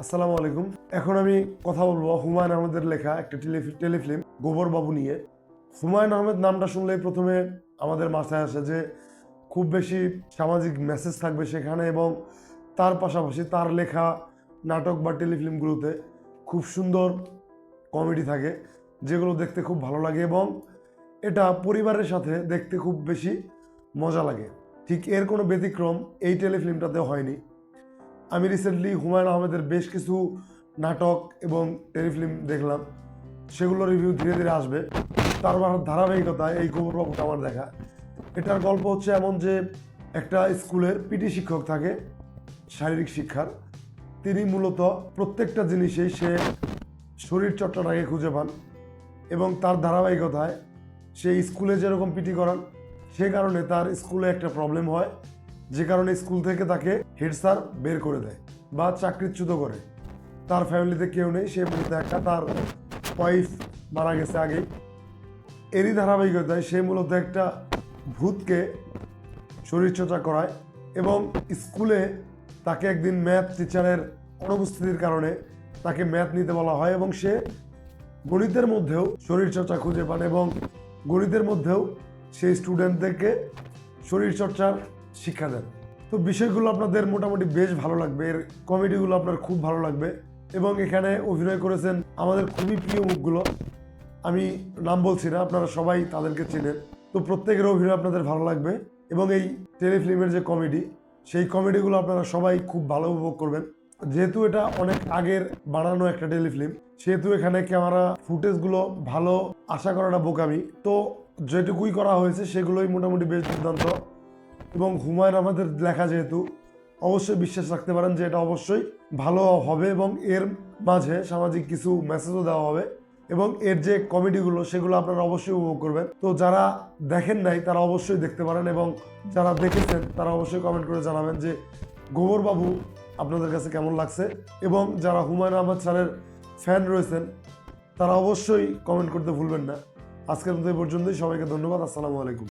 আসসালামু আলাইকুম। এখন আমি কথা বলব হুমায়ুন আহমেদের লেখা একটা টেলি- টেলিফিল্ম গোবর বাবু নিয়ে। হুমায়ুন আহমেদ নামটা শুনলেই প্রথমে আমাদের মাথায় আসে যে খুব বেশি সামাজিক মেসেজ থাকবে সেখানে এবং তার পাশাপাশি তার লেখা নাটক বা টেলিফিল্মগুলোতে খুব সুন্দর কমেডি থাকে, যেগুলো দেখতে খুব ভালো লাগে এবং এটা পরিবারের সাথে দেখতে খুব বেশি মজা লাগে। ঠিক এর কোনো ব্যতিক্রম এই টেলিফিল্মটাতে হয়নি। আমি রিসেন্টলি হুমায়ুন আহমেদের বেশ কিছু নাটক এবং টেলিফিল্ম দেখলাম। সেগুলো রিভিউ ধীরে ধীরে আসবে। তার ধারাবাহিকতায় এই গোবর বাবুটা আমার দেখা। এটার গল্প হচ্ছে এমন যে, একটা স্কুলের পিটি শিক্ষক থাকে, শারীরিক শিক্ষার। তিনি মূলত প্রত্যেকটা জিনিসেই সে শরীর চর্চাটাকে খুঁজে পান এবং তার ধারাবাহিকতায় সে স্কুলে যেরকম পিটি করান, সে কারণে তার স্কুলে একটা প্রবলেম হয়। যে কারণে স্কুল থেকে তাকে হেড স্যার বের করে দেয় বা চাকরিচ্যুত করে। তার ফ্যামিলিতে কেউ নেই, সে মূলত একটা তার ওয়াইফ মারা গেছে আগেই। এরই ধারাবাহিকতায় সে মূলত একটা ভূতকে শরীরচর্চা করায় এবং স্কুলে তাকে একদিন ম্যাথ টিচারের অনুপস্থিতির কারণে তাকে ম্যাথ নিতে বলা হয় এবং সে গণিতের মধ্যেও শরীরচর্চা খুঁজে পান এবং গণিতের মধ্যেও সেই স্টুডেন্টদেরকে শরীরচর্চার শিক্ষা দেন তো বিষয়গুলো আপনাদের মোটামুটি বেশ ভালো লাগবে। এর কমেডিগুলো আপনার খুব ভালো লাগবে। এবং এখানে অভিনয় করেছেন আমাদের খুবই প্রিয় মুখগুলো। আমি নাম বলছি না, আপনারা সবাই তাদেরকে চেনেন। তো প্রত্যেকের অভিনয় আপনাদের ভালো লাগবে। এবং এই টেলিফিল্মের যে কমেডি, সেই কমেডিগুলো আপনারা সবাই খুব ভালো উপভোগ করবেন। যেহেতু এটা অনেক আগের বানানো একটা টেলিফিল্ম, সেহেতু এখানে ক্যামেরা ফুটেজগুলো ভালো, আশা করাটা বোকামি। তো যেটুকুই করা হয়েছে, সেগুলোই মোটামুটি বেশ দুর্দান্ত। এবং হুমায়ুন আমাদের লেখা যেহেতু, অবশ্যই বিশ্বাস রাখতে পারেন যে এটা অবশ্যই ভালো হবে এবং এর মাঝে সামাজিক কিছু মেসেজও দেওয়া হবে এবং এর যে কমেডিগুলো সেগুলো আপনারা অবশ্যই উপভোগ করবেন। তো যারা দেখেন নাই, তারা অবশ্যই দেখতে পারেন এবং যারা দেখেছেন, তারা অবশ্যই কমেন্ট করে জানাবেন যে গোবর বাবু আপনাদের কাছে কেমন লাগছে এবং যারা হুমায়ুন আহমদ স্যারের ফ্যান রয়েছেন, তারা অবশ্যই কমেন্ট করতে ভুলবেন না। আজকের মতো এই পর্যন্তই। সবাইকে ধন্যবাদ। আসসালামু আলাইকুম।